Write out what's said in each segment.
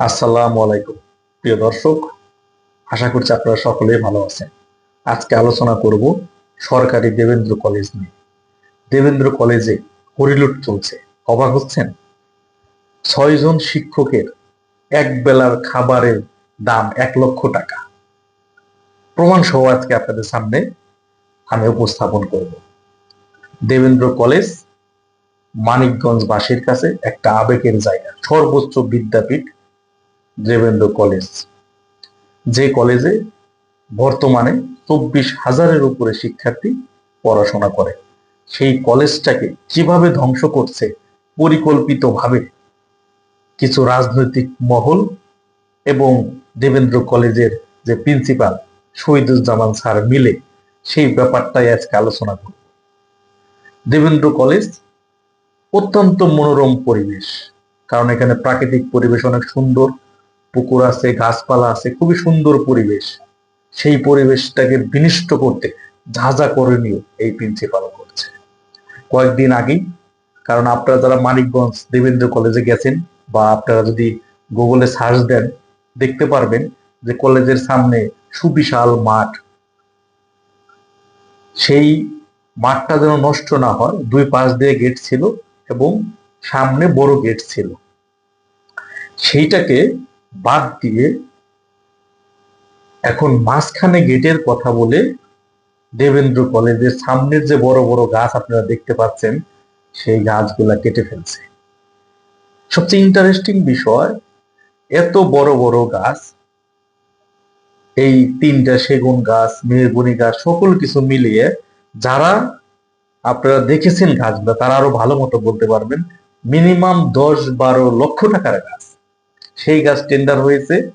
আসসালামু আলাইকুম। প্রিয় দর্শক, আশা করছি আপনারা সকলেই ভালো আছেন। আজকে আলোচনা করব সরকারি দেবেন্দ্র কলেজ নিয়ে। দেবেন্দ্র কলেজে হরিলুট চলছে। অবাক হচ্ছেন? ছয়জন শিক্ষকের এক বেলার খাবারের দাম এক লক্ষ টাকা। প্রমাণ সহ আজকে আপনাদের সামনে আমি উপস্থাপন করব। দেবেন্দ্র কলেজ মানিকগঞ্জবাসীর কাছে একটা আবেগের জায়গা। সর্বোচ্চ বিদ্যাপীঠ দেবেন্দ্র কলেজ যে কলেজে বর্তমানে চব্বিশ হাজারের উপরে শিক্ষার্থী পড়াশোনা করে। সেই কলেজটাকে কীভাবে ধ্বংস করছে পরিকল্পিতভাবে কিছু রাজনৈতিক মহল এবং দেবেন্দ্র কলেজের যে প্রিন্সিপাল শহীদুজ্জামান স্যার মিলে সেই ব্যাপারটাই আজকে আলোচনা করব। দেবেন্দ্র কলেজ অত্যন্ত মনোরম পরিবেশ। কারণ এখানে প্রাকৃতিক পরিবেশ অনেক সুন্দর পুকুর আছে, গাছপালা আছে, খুবই সুন্দর পরিবেশ। সেই পরিবেশটাকে বিনিষ্ট করতে যা যা করণীয় এই প্রিন্সিপাল করছে। কয়েকদিন আগেই, কারণ আপনারা যারা মানিকগঞ্জ দেবেন্দ্র কলেজে গেছেন বা আপনারা যদি গুগলে সার্চ দেন, দেখতে পারবেন যে কলেজের সামনে সুবিশাল মাঠ। সেই মাঠটা যেন নষ্ট না হয়, দুই পাশ দিয়ে গেট ছিল এবং সামনে বড় গেট ছিল। সেইটাকে বাদ দিয়ে এখন মাঝখানে গেটের কথা বলে দেবেন্দ্র কলেজের সামনের যে বড় বড় গাছ আপনারা দেখতে পাচ্ছেন, সেই গাছগুলা কেটে ফেলছে। সবচেয়ে ইন্টারেস্টিং বিষয়, এত বড় বড় গাছ, এই তিনটা সেগুন গাছ, মেহগুনি গাছ, সকল কিছু মিলিয়ে যারা আপনারা দেখেছেন গাছগুলো, তারা আরও ভালো মতো বলতে পারবেন মিনিমাম দশ বারো লক্ষ টাকার গাছ। সেই গাছ টেন্ডার হয়েছে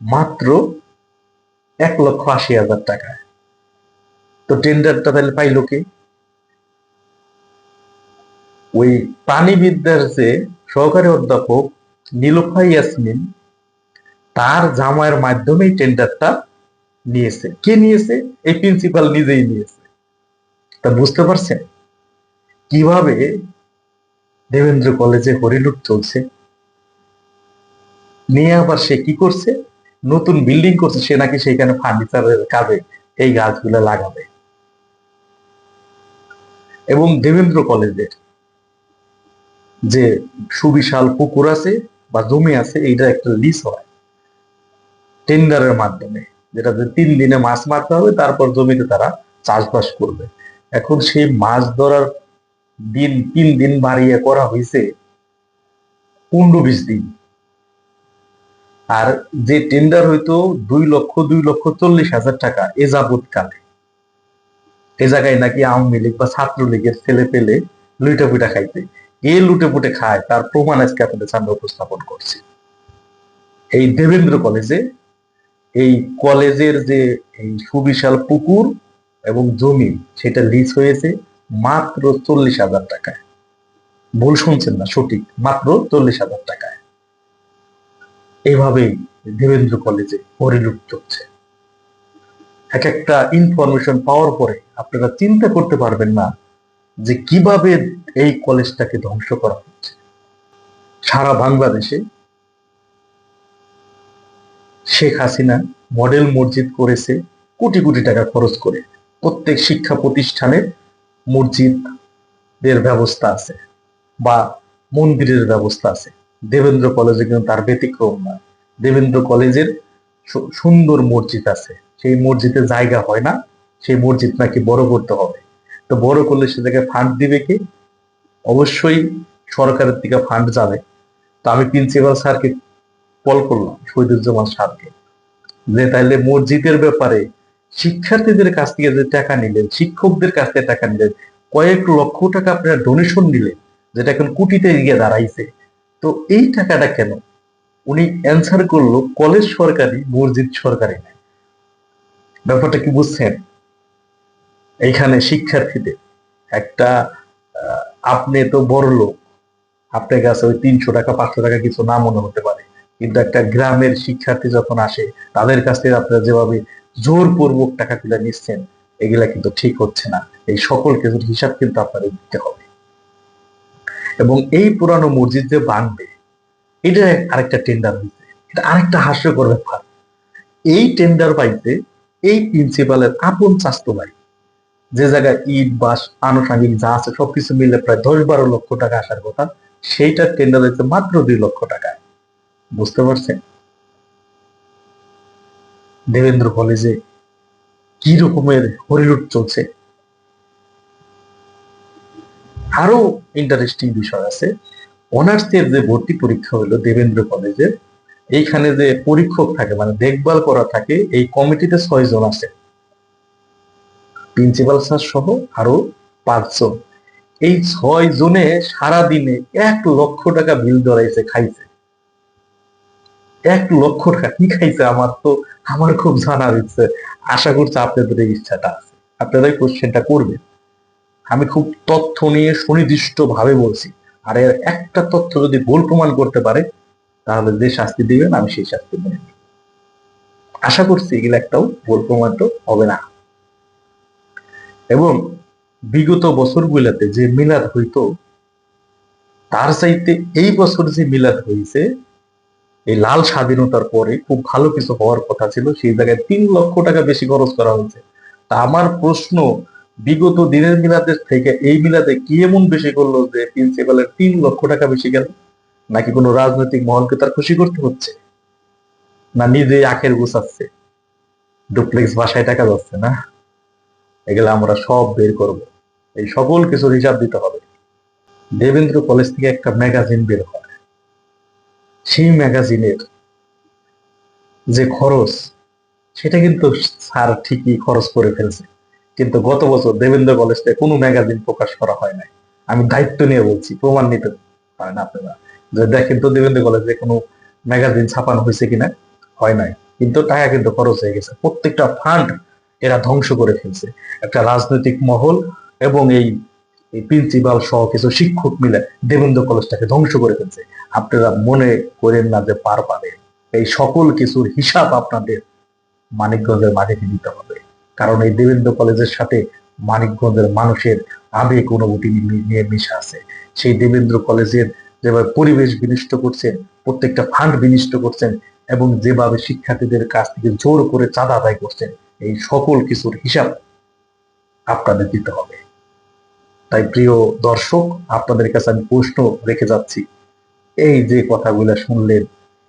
মাত্র এক লক্ষ আশি হাজার টাকায় তো টেন্ডারটা তাহলে পাইলো কি? ওই প্রাণীবিদ্যার যে সহকারী অধ্যাপক নীলোফা ইয়াসমিন, তার জামায়ের মাধ্যমেই টেন্ডারটা নিয়েছে। কে নিয়েছে? এই প্রিন্সিপাল নিজেই নিয়েছে। তা বুঝতে পারছেন? কীভাবে দেবেন্দ্র কলেজে হরিলুট চলছে? নিয়ে আবার সে কি করছে? নতুন বিল্ডিং করছে, সে নাকি সেখানে ফার্নিচারের কাজে এই গাছগুলো লাগাবে। এবং দেবেন্দ্র কলেজের যে সুবিশাল পুকুর আছে বা জমি আছে, এইটা একটা লিস হয় টেন্ডারের মাধ্যমে যেটা যে তিন দিনে মাছ মারতে হবে, তারপর জমিতে তারা চাষবাস করবে। এখন সেই মাছ ধরার দিন, তিন দিন বাড়িয়ে করা হয়েছে, পনেরো বিশ দিন। আর যে টেন্ডার হইতো দুই লক্ষ দুই লক্ষ চল্লিশ হাজার টাকা এ যাবৎকালে। এ জায়গায় নাকি আওয়ামী লীগ বা ছাত্রলীগের ছেলে পেলে লুইটা পুইটা খাইতে। এ লুটে পুটে খায়, তার প্রমাণ আজকে আপনাদের সামনে উপস্থাপন করছি। এই দেবেন্দ্র কলেজে, এই কলেজের যে এই সুবিশাল পুকুর এবং জমি, সেটা লিজ হয়েছে মাত্র চল্লিশ হাজার টাকায়। ভুল শুনছেন না, সঠিক, মাত্র চল্লিশ হাজার টাকায়। এইভাবেই দেবেন্দ্র কলেজে পরিলুপ চলছে এক একটা ইনফরমেশন পাওয়ার পরে আপনারা চিন্তা করতে পারবেন না যে কীভাবে এই কলেজটাকে ধ্বংস করা হচ্ছে। সারা বাংলাদেশে শেখ হাসিনা মডেল মসজিদ করেছে, কোটি কোটি টাকা খরচ করে। প্রত্যেক শিক্ষা প্রতিষ্ঠানের মসজিদের ব্যবস্থা আছে বা মন্দিরের ব্যবস্থা আছে। দেবেন্দ্র কলেজে কিন্তু তার ব্যতিক্রম না। দেবেন্দ্র কলেজের সুন্দর মসজিদ আছে। সেই মসজিদে জায়গা হয় না, সেই মসজিদ নাকি বড় করতে হবে। তো বড় করলে সে জায়গায় ফান্ড দিবে কি? অবশ্যই সরকারের দিকে ফান্ড যাবে। তো আমি প্রিন্সিপাল স্যারকে কল করলাম, শহীদুজ্জামান স্যারকে। যে তাহলে মসজিদের ব্যাপারে শিক্ষার্থীদের কাছ থেকে যে টাকা নিলেন, শিক্ষকদের কাছ থেকে টাকা নিলেন, কয়েক লক্ষ টাকা আপনারা ডোনেশন নিলেন, যেটা এখন কোটিতে গিয়ে দাঁড়াইছে। তো এই টাকাটা কেন? উনি অ্যান্সার করল, কলেজ সরকারি, মসজিদ সরকারি ব্যাপারটা কি বুঝছেন? এইখানে শিক্ষার্থীদের একটা আপনি তো বড় লোক, আপনার কাছে ওই তিনশো টাকা, পাঁচশো টাকা কিছু না মনে হতে পারে। কিন্তু একটা গ্রামের শিক্ষার্থী যখন আসে, তাদের কাছ থেকে আপনারা যেভাবে জোরপূর্বক টাকা তুলে নিচ্ছেন, এগুলা কিন্তু ঠিক হচ্ছে না। এই সকল কিছুর হিসাব কিন্তু আপনাদের দিতে হবে। এবং এই পুরানো মসজিদ যে ভাঙবে, এটা আরেকটা টেন্ডার হয়েছে এটা আরেকটা হাস্যকর ব্যাপার। এই টেন্ডার পাইতে এই প্রিন্সিপালের আপন চাস্তো ভাই, যে জায়গায় ইট বাস আনুষঙ্গিক যা আছে সবকিছু মিলে প্রায় দশ বারো লক্ষ টাকা আসার কথা সেইটার টেন্ডার হয়েছে মাত্র দুই লক্ষ টাকা বুঝতে পারছেন? দেবেন্দ্র কলেজে কি রকমের হরিলুট চলছে? আরও ইন্টারেস্টিং বিষয় আছে। অনার্সের যে ভর্তি পরীক্ষা হলো দেবেন্দ্র কলেজে এইখানে যে পরীক্ষক থাকে মানে দেখভাল করা থাকে, এই কমিটিতে ছয় জন আছে। প্রিন্সিপাল স্যার সহ আরও পাঁচজন এই ছয় জনে সারা দিনে এক লক্ষ টাকা বিল ধরাইছে, খাইছে। এক লক্ষ টাকা কি খাইছে আমার তো, আমার খুব জানার ইচ্ছে আশা করছি আপনাদের এই ইচ্ছাটা আছে। আপনারা এই কোশ্চেনটা করবেন। আমি খুব তথ্য নিয়ে সুনির্দিষ্ট ভাবে বলছি। আর এর একটা তথ্য যদি ভুল প্রমাণ করতে পারে, তাহলে যে শাস্তি দিবেন, আমি সেই শাস্তি মেনে নেব। আশা করছি এগুলো একটাও ভুল প্রমাণিত হবে না। এবং বিগত বছরগুলোতে যে মিলাদ হইতো, তার চাইতে এই বছর যে মিলাদ হয়েছে এই লাল স্বাধীনতার পরে খুব ভালো কিছু হওয়ার কথা ছিল। সেই জায়গায় তিন লক্ষ টাকা বেশি খরচ করা হয়েছে। তা আমার প্রশ্ন বিগত দিনের মিলাদের থেকে এই মিলাদে কি এমন বেশি করল যে প্রিন্সিপালের তিন লক্ষ টাকা বেশি গেল? নাকি কোনো রাজনৈতিক মহলকে তার খুশি করতে হচ্ছে? না নিজে আখের গুছাচ্ছে ডুপ্লেক্স বাসায় টাকা যাচ্ছে না? এগুলো আমরা সব বের করব। এই সকল কিছুর হিসাব দিতে হবে। দেবেন্দ্র কলেজ থেকে একটা ম্যাগাজিন বের হয়। সেই ম্যাগাজিনের যে খরচ, সেটা কিন্তু স্যার ঠিকই খরচ করে ফেলছে। কিন্তু গত বছর দেবেন্দ্র কলেজ থেকে কোনো ম্যাগাজিন প্রকাশ করা হয় নাই। আমি দায়িত্ব নিয়ে বলছি, প্রমাণ নিতে পারেন আপনারা। যে দেখেন তো দেবেন্দ্র কলেজে কোনো ম্যাগাজিন ছাপানো হয়েছে কিনা? হয় নাই। কিন্তু টাকা কিন্তু খরচ হয়ে গেছে। প্রত্যেকটা ফান্ড এরা ধ্বংস করে ফেলছে। একটা রাজনৈতিক মহল এবং এই প্রিন্সিপাল সহ কিছু শিক্ষক মিলে দেবেন্দ্র কলেজটাকে ধ্বংস করে ফেলছে। আপনারা মনে করেন না যে পার পাবে। এই সকল কিছুর হিসাব আপনাদের মানিকগঞ্জের মাটিতে দিতে হবে। কারণ এই দেবেন্দ্র কলেজের সাথে মানিকগঞ্জের মানুষের আবেগ অনুভূতি নিয়ে মিশে আছে। সেই দেবেন্দ্র কলেজের যেভাবে পরিবেশ বিনষ্ট করছেন প্রত্যেকটা ফান্ড বিনষ্ট করছেন এবং যেভাবে শিক্ষার্থীদের কাছ থেকে জোর করে চাঁদা আদায় করছেন, এই সকল কিছুর হিসাব আপনাদের দিতে হবে। তাই প্রিয় দর্শক, আপনাদের কাছে আমি প্রশ্ন রেখে যাচ্ছি। এই যে কথাগুলো শুনলেন,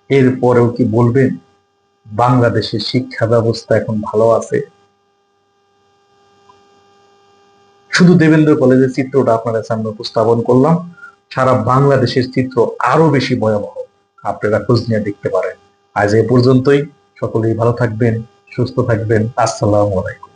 এরপরেও কি বলবেন? বাংলাদেশের শিক্ষা ব্যবস্থা এখন ভালো আছে? শুধু দেবেন্দ্র কলেজের চিত্রটা আপনাদের সামনে উপস্থাপন করলাম। সারা বাংলাদেশের চিত্র আরও বেশি ভয়াবহ। আপনারা খোঁজ নিয়ে দেখতে পারেন। আজ এ পর্যন্তই। সকলেই ভালো থাকবেন, সুস্থ থাকবেন। আসসালামু আলাইকুম।